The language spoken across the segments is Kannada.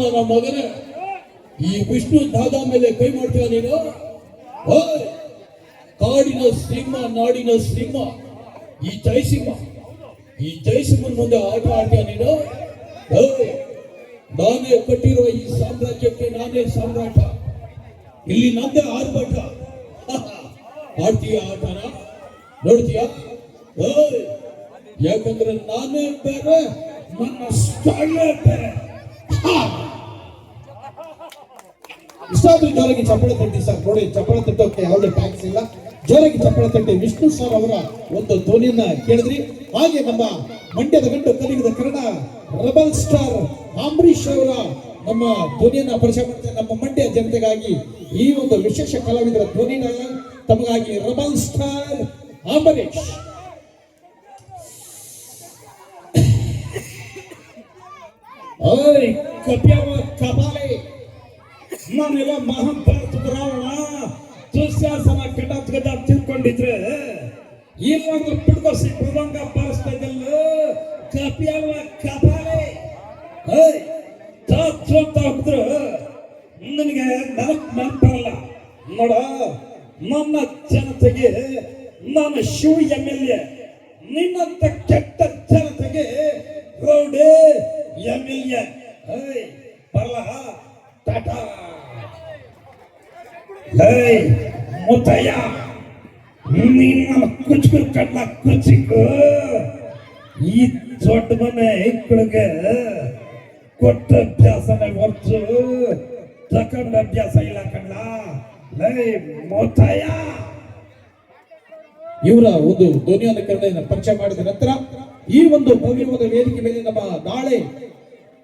ನನ್ನ ಮಗನೇ, ಈ ವಿಷ್ಣು ದಾದ ಮೇಲೆ ಕೈ ಮಾಡ್ತೀಯ ನೀನು. ಕಾಡಿನ ಸಿಂಹ, ನಾಡಿನ ಸಿಂಹ, ಈ ಜಯಸಿಂಹ, ಈ ಜಯಸಿಂಹನ ಮುಂದೆ ಆಟ ಆಡ್ತೀಯ ನೀನು. ನಾನೇ ಕಟ್ಟಿರುವ ಈ ಸಾಮ್ರಾಜ್ಯಕ್ಕೆ ನಾನೇ ಸಾಮ್ರಾಟ ಇಲ್ಲಿ ನಂದೇ ಆರ್ಭಟ ಆಡ್ತೀಯ ಆಟನ ನೋಡ್ತೀಯ. ಯಾಕಂದ್ರೆ ನಾನೇ ಬೇರೆ, ನನ್ನ ಸ್ಟೈಲೇ ಬೇರೆ. ಇಷ್ಟಾದ್ರೂ ಜೋರಾಗಿ ಚಪ್ಪಳ ತಟ್ಟಿ ಸರ್, ನೋಡಿ, ಚಪ್ಪಳ ತಟ್ಟೋಕೆ ಯಾವುದೇ ಟ್ಯಾಕ್ಸ್ ಇಲ್ಲ. ಜೋರಾಗಿ ಚಪ್ಪಳ ತಟ್ಟಿ ವಿಷ್ಣು ಸರ್ ಅವರ ಒಂದು ಧ್ವನಿಯನ್ನ ಕೇಳಿದ್ರಿ. ಹಾಗೆ ನಮ್ಮ ಮಂಡ್ಯದ ಗಂಡು ಕಲಿಗದ ಕನ್ನಡ ರಬಲ್ ಸ್ಟಾರ್ ಅಂಬರೀಶ್ ಅವರ ನಮ್ಮ ಧ್ವನಿಯನ್ನ ಪರಿಚಯ ಮಾಡ್ತಾರೆ ನಮ್ಮ ಮಂಡ್ಯ ಜನತೆಗಾಗಿ ಈ ಒಂದು ವಿಶೇಷ ಕಲಾವಿದರ ಧ್ವನಿನ ತಮಗಾಗಿ ರಬಲ್ ಸ್ಟಾರ್ ಅಂಬರೀಶ್ ಕಪ್ಯವ ಕಪಾಲೆ ನಾನೆಲ್ಲ ಮಹಾಭಾರತ ರಾವಣ ದುಶ್ಯಾಸನ ಕಟಾತ್ ಗಜ ತಿಳ್ಕೊಂಡಿದ್ರೆ ಇಲ್ಲೊಂದು ಪಿಡ್ಕೋಸಿ ಪ್ರಬಂಗ ಬಾರಿಸ್ತಾ ಇದ್ದಲ್ಲ ಕಪಿಯವ ಕಪಾಲೆ ತಾತ್ರು ಅಂತ ಹೋಗಿದ್ರು ನನಗೆ ನೆನಪು ನೆನಪಲ್ಲ ನೋಡ. ನನ್ನ ಜನತೆಗೆ ನಾನು ಶಿವ ಎಂ ಎಲ್ ಎ ನಿನ್ನಂತ ಕೆಟ್ಟ ಜನತೆಗೆ ರೌಡೆ ಎಂ ಎಲ್ ಎ. ಬರಲ್ಲ ಟಾಟಾ. ಏಯ್ ಮುತ್ತಯ್ಯ. ನಿನ್ನ ಕುಚ್ಕು ಕಡ್ಲ ಕುಚಿಕು ಈ ದೊಡ್ಡ ಮನೆ ಇಕ್ಕಳಿಗೆ ಕೊಟ್ಟ ಅಭ್ಯಾಸನೇ ಹೊರ್ತು, ತಕೊಂಡ ಅಭ್ಯಾಸ ಇಲ್ಲ ಕಣ್ಣ. ಲೈ ಮುತ್ತಯ್ಯ ಇವರ ಒಂದು ಧ್ವನಿ ಅನುಕರಣೆಯನ್ನು ಪರಿಚಯ ಮಾಡಿದ ನಂತರ ಈ ಒಂದು ಭವ್ಯವಾದ ವೇದಿಕೆ ಮೇಲೆ ನಮ್ಮ ನಾಳೆ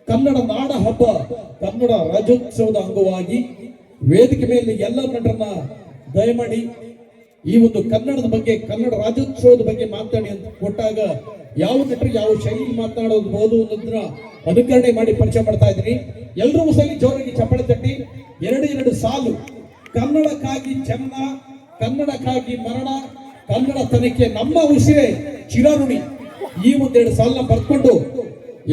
ಕನ್ನಡ ನಾಡ ಹಬ್ಬ, ಕನ್ನಡ ರಾಜ್ಯೋತ್ಸವದ ಅಂಗವಾಗಿ ವೇದಿಕೆ ಮೇಲೆ ಎಲ್ಲ ನಟರನ್ನ ದಯಮಾಡಿ ಈ ಒಂದು ಕನ್ನಡದ ಬಗ್ಗೆ, ಕನ್ನಡ ರಾಜ್ಯೋತ್ಸವದ ಬಗ್ಗೆ ಮಾತಾಡಿ ಅಂತ ಕೊಟ್ಟಾಗ ಯಾವ ನಟರು ಯಾವ ಶೈಲಿ ಮಾತನಾಡಬಹುದು ಅನ್ನೋದನ್ನ ಅನುಕರಣೆ ಮಾಡಿ ಪರಿಚಯ ಮಾಡ್ತಾ ಇದ್ದೀನಿ. ಎಲ್ಲರೂ ಸಹ ಜೋರಾಗಿ ಚಪ್ಪಳೆ ತಟ್ಟಿ. ಎರಡು ಎರಡು ಸಾಲು ಕನ್ನಡಕ್ಕಾಗಿ ಜನ್ಮ, ಕನ್ನಡಕ್ಕಾಗಿ ಮರಣ, ಕನ್ನಡ ತನಿಖೆ ನಮ್ಮ ಉಸಿರೇ, ಚಿರಋಣಿ. ಈ ಒಂದೆರಡು ಸಾಲನ್ನ ಬರ್ಕೊಂಡು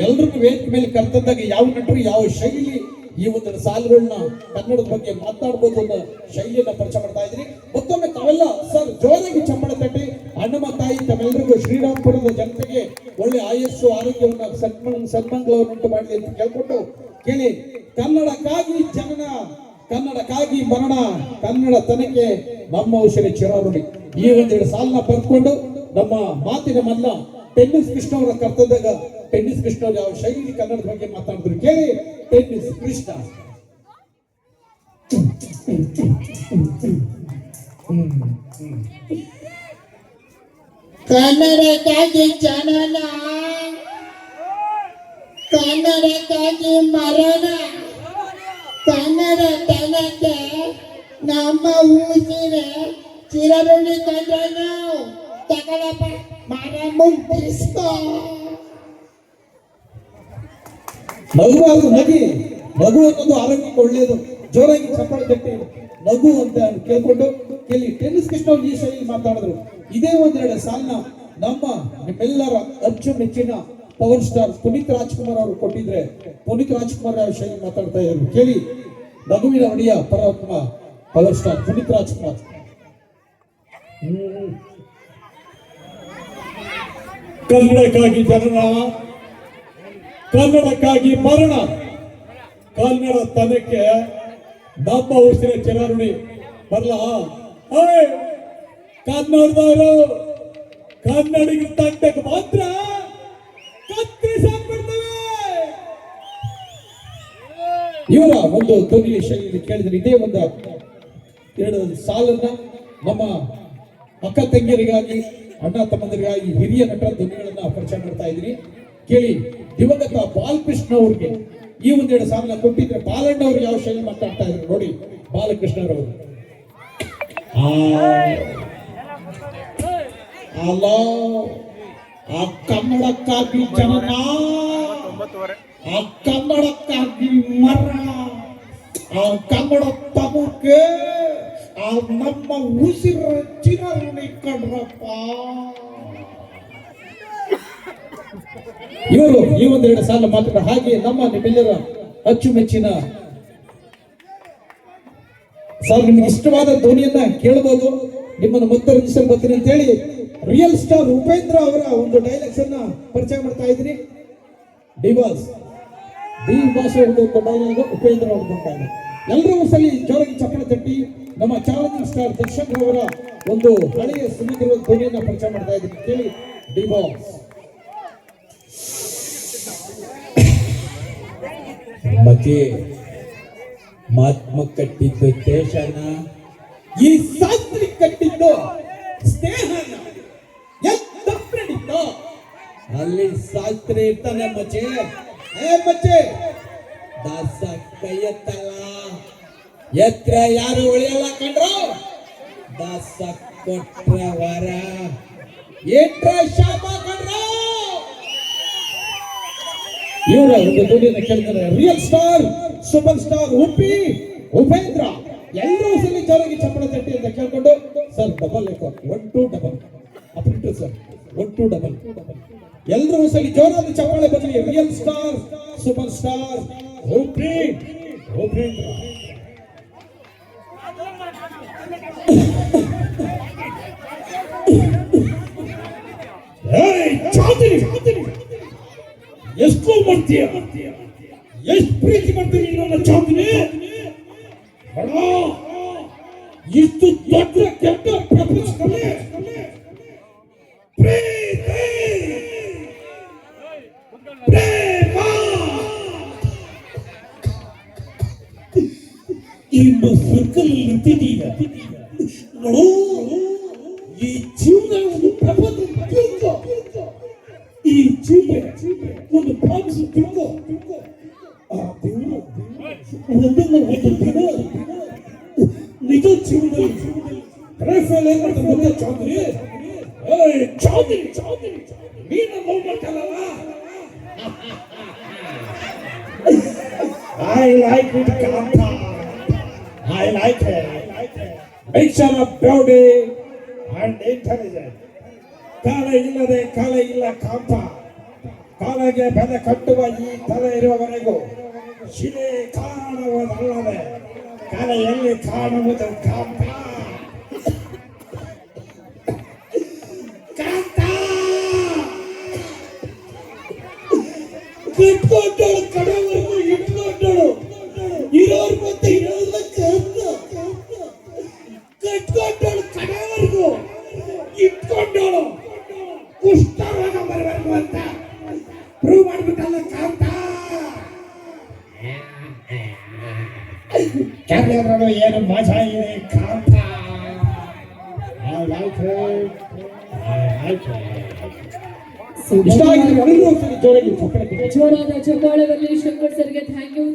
ಎಲ್ರಿಗೂ ವೇದಿಕೆ ಮೇಲೆ ಕರ್ತದಾಗ ಯಾವ ನಟರು, ಯಾವ ಶೈಲಿ ಈ ಒಂದೆರಡು ಸಾಲುಗಳನ್ನ ಕನ್ನಡದ ಬಗ್ಗೆ ಮಾತಾಡ್ಬೋದು ಅನ್ನೋ ಶೈಲಿಯನ್ನ ಪರಿಚಯ ಮಾಡ್ತಾ ಇದ್ದೀನಿ ಮತ್ತೊಮ್ಮೆ ತಾವೆಲ್ಲ ಸರ್, ಜೋರಾಗಿ ಚಂಬಳ ತಟ್ಟಿ ಅಣ್ಣಮ್ಮ ತಾಯಿ ತಮ್ಮೆಲ್ಲರಿಗೂ ಶ್ರೀರಾಮ್ಪುರದ ಜನತೆಗೆ ಒಳ್ಳೆ ಆಯಸ್ಸು, ಆರೋಗ್ಯವನ್ನ ಸನ್ಮಾನ ಸನ್ಮಾನಗಳನ್ನುಂಟು ಮಾಡಲಿ ಅಂತ ಕೇಳ್ಕೊಂಡು ಕೇಳಿ, ಕನ್ನಡಕ್ಕಾಗಿ ಜನನ ಕನ್ನಡಕ್ಕಾಗಿ ಮರಣ, ಕನ್ನಡ ತನಕ್ಕೆ ನಮ್ಮ ಔಷಧಿ ಚಿರಾರುಡಿ. ಈ ಒಂದೆರಡು ಸಾಲನ್ನ ಬರ್ಕೊಂಡು ನಮ್ಮ ಮಾತಿನ ಮಲ್ಲ ಟೆನ್ನಿಸ್ ಕೃಷ್ಣ ಅವರ ಕರ್ತದಾಗ ಟೆನ್ನಿಸ್ ಕೃಷ್ಣ ಅವರು ಯಾವ ಶೈಲಿ ಕನ್ನಡದ ಬಗ್ಗೆ ಮಾತಾಡಿದ್ರು ಕೇಳಿ. ಟೆನ್ನಿಸ್ ಕೃಷ್ಣ. ಕನ್ನಡಕ್ಕಾಗಿ ಜನನ ಕನ್ನಡಕ್ಕಾಗಿ ಮರಣ, ಕನ್ನಡ ತನಕ್ಕೆ ನಮ್ಮ ಊಸಿರೆ ಚಿರರುಳಿ ಕಂಡನು ತಗಳಪ್ಪ ಮರ ಮುಗಿಸ್ಕೋ ನಗುವಾದ್ರು ನಗಿ ನಗು ಅನ್ನೋದು ಆರೋಗ್ಯಕ್ಕೆ ಒಳ್ಳೆಯದು ಜೋರಾಗಿ ಚಪ್ಪಾಳೆ ತಟ್ಟಿ ನಗು ಅಂತ ಕೇಳ್ಕೊಂಡು ಕೇಳಿ. ಟೆನ್ನಿಸ್ ಕೃಷ್ಣ ಈ ಶೈಲಿ ಮಾತಾಡಿದ್ರು. ಇದೇ ಒಂದೆರಡು ಸಾಲನ್ನ ನಮ್ಮ ನಿಮ್ಮೆಲ್ಲರ ಅಚ್ಚುಮೆಚ್ಚಿನ ಪವರ್ ಸ್ಟಾರ್ ಪುನೀತ್ ರಾಜ್ಕುಮಾರ್ ಅವರು ಕೊಟ್ಟಿದ್ರೆ ಪುನೀತ್ ರಾಜ್ಕುಮಾರ್ ಶೈಲಿ ಮಾತಾಡ್ತಾ ಇದ್ರು. ಕೇಳಿ. ನಗುವಿನ ಒಡೆಯ ಪರಮಾತ್ಮ ಪವರ್ ಸ್ಟಾರ್ ಪುನೀತ್ ರಾಜ್ಕುಮಾರ್. ಕನ್ನಡಕ್ಕಾಗಿ ಜನನ, ಕನ್ನಡಕ್ಕಾಗಿ ಮರಣ. ಕನ್ನಡ ತನಕ್ಕೆ ನಮ್ಮ ಉಸಿರ ಚಿರಾರುಣಿ ಬರಲ ಕನ್ನಡದವರು ಕನ್ನಡಿಗರ ತಂಡಕ್ಕೆ ಮಾತ್ರ ಇವರ ಒಂದು ಧ್ವನಿ ಶೈಲಿಯಲ್ಲಿ ಕೇಳಿದ್ರೆ ಇದೇ ಒಂದು ಎರಡು ಸಾಲನ್ನ ನಮ್ಮ ಅಕ್ಕ ತಂಗಿಯರಿಗಾಗಿ, ಅಣ್ಣ ತಮ್ಮಂದಿರಿಗಾಗಿ ಹಿರಿಯ ನಟರ ಧ್ವನಿಗಳನ್ನ ಪರಿಚಯ ಮಾಡ್ತಾ ಇದ್ದೀನಿ. ಕೇಳಿ, ದಿವಂಗತ ಬಾಲಕೃಷ್ಣ ಅವ್ರಿಗೆ ಈ ಒಂದೆರಡು ಸಾಲನ್ನ ಕೊಟ್ಟಿದ್ರೆ ಬಾಲಣ್ಣ ಅವ್ರು ಯಾವ ಶೈಲಿ ಮಾತಾಡ್ತಾ ಇದ್ರು ನೋಡಿ, ಬಾಲಕೃಷ್ಣ ಅವರು. ಅಲ್ಲ ಆ ಕನ್ನಡಕ್ಕಾಗಿ ಜನನ. ಆ ಕನ್ನಡಕ್ಕಾಗಿ ಮರ ಆ ಕನ್ನಡ ತಮಕ್ಕೆ ಆ ನಮ್ಮ ಉಸಿರ ಚಿರ ಋಣಿ ಕಣ್ರಪ್ಪ. ಇವರು ಈ ಒಂದೆರಡು ಸಾಲ ಮಾತ್ರ, ಹಾಗೆ ನಮ್ಮ ನಿಮ್ಮೆಲ್ಲರ ಅಚ್ಚುಮೆಚ್ಚಿನ ಸರ್ ನಿಮ್ಗೆ ಇಷ್ಟವಾದ ಧ್ವನಿಯನ್ನ ಕೇಳಬಹುದು ನಿಮ್ಮನ್ನು ಮುತ್ತರಂಜಿಸಲು ಬರ್ತೀನಿ ಅಂತ ಹೇಳಿ ರಿಯಲ್ ಸ್ಟಾರ್ ಉಪೇಂದ್ರ ಅವರ ಒಂದು ಡೈಲಾಗ್ಸ್ ಅನ್ನ ಪರಿಚಯ ಮಾಡ್ತಾ ಇದ್ದೀನಿ. ಡಿ ಅವ್ರದ್ದು ಒಂದು ಡೈಲಾಗ್ ಉಪೇಂದ್ರ ಡೈಲಾಗ್ ಎಲ್ಲರೂ ಒಂದ್ಸಲಿ ಜೋರಾಗಿ ಚಪ್ಪಳೆ ತಟ್ಟಿ ನಮ್ಮ ಚಾಲೆಂಜಿಂಗ್ ಸ್ಟಾರ್ ದರ್ಶಕ್ ಅವರ ಒಂದು ಹಳೆಯ ಸುಮಧುರ ಧ್ವನಿಯನ್ನು ಪರಿಚಯ ಮಾಡ್ತಾ ಇದ್ದೀನಿ ಕೇಳಿ, ಡಿ ಬಾಸ್. ಮತ್ತೆ ಮಹಾತ್ಮ ಕಟ್ಟಿದ್ದು ದೇಶನ, ಈ ಶಾಸ್ತ್ರಿ ಕಟ್ಟಿದ್ದು ಸ್ನೇಹನ. ಅಲ್ಲಿ ಶಾಸ್ತ್ರಿ ಇರ್ತಾನೆ ಏ ಮಚ್ಚೆ ದಾಸ ಕೈ ಎತ್ತಲ್ಲ ಎತ್ರ ಯಾರು ಉಳಿಯಲ್ಲ ಕಂಡ್ರು ದಾಸ ಕೊಟ್ರ ವರ ಎಟ್ರ ಶಾಪ ಕಂಡ್ರು ಇವರ ಒಂದು ದುಡ್ಡಿನ ಕೇಳ್ತಾರೆ. Real star super star Uppi, Upendra. ಎಲ್ಲರೂ ಸಲ ಜೋರಾಗಿ ಚಪ್ಪಳ ತಟ್ಟಿ ಅಂತ ಕೇಳ್ಕೊಂಡು sir double one two double ಅಪ್ರಿಟ್ಟು sir. One, two, double. ಎಲ್ಲರೂ ಸರಿ ಜೋರಾದ ಚಪ್ಪಾಳೆ ಬದಲಿ. Real star, super star. ಏಯ್ ಚಾಂದಿನಿ ಎಷ್ಟು ಮಾಡ್ತೀಯ? ಎಷ್ಟು ಪ್ರೀತಿ ಮಾಡ್ತೀನಿ ನನ್ನ ಚಾಂದಿನಿ ಇಷ್ಟು ದೊಡ್ಡ ಕೆಟ್ಟ ಪ್ರಪಂಚದಲ್ಲಿ 무슨 뜻이야? 오, 이 지우나오는 바보들 뛰고 이 집에 오늘 밤수 들고 아, 그리고 운동을 해도 되나? 니도 지우나오 그래서 내가 그때 저들이 어이 저들 저들 니는 몸을 달아라 I like it 감탄 like it. Mixture of beauty and intelligence. ಕಾಲ ಇಲ್ಲದೆ ಕಾಲ ಇಲ್ಲ ಕಾಂತ ಕಾಲಗೆ ಬೆಲೆ ಕಟ್ಟುವ ಈ ತಲೆ ಇರುವವರೆಗೂ ಶಿಲೆ ಕಾಣುವುದಲ್ಲದೆ ಕಲೆಯಲ್ಲಿ ಕಾಣುವುದು ಕಾಂತ ಕಾಂತ ಕಿತ್ಕೊಂಡಳು ಕಡೆವರೆಗೂ ಕ್ಯಾಮ್ರಾಗಳು ಏನು ಮಜಾ ಇದೆ ಕಾಂತ. ಜೋರಾದ ಚಪ್ಪಾಳೆ ಶಂಕರ್ ಸರ್ಗೆ ಥ್ಯಾಂಕ್ ಯು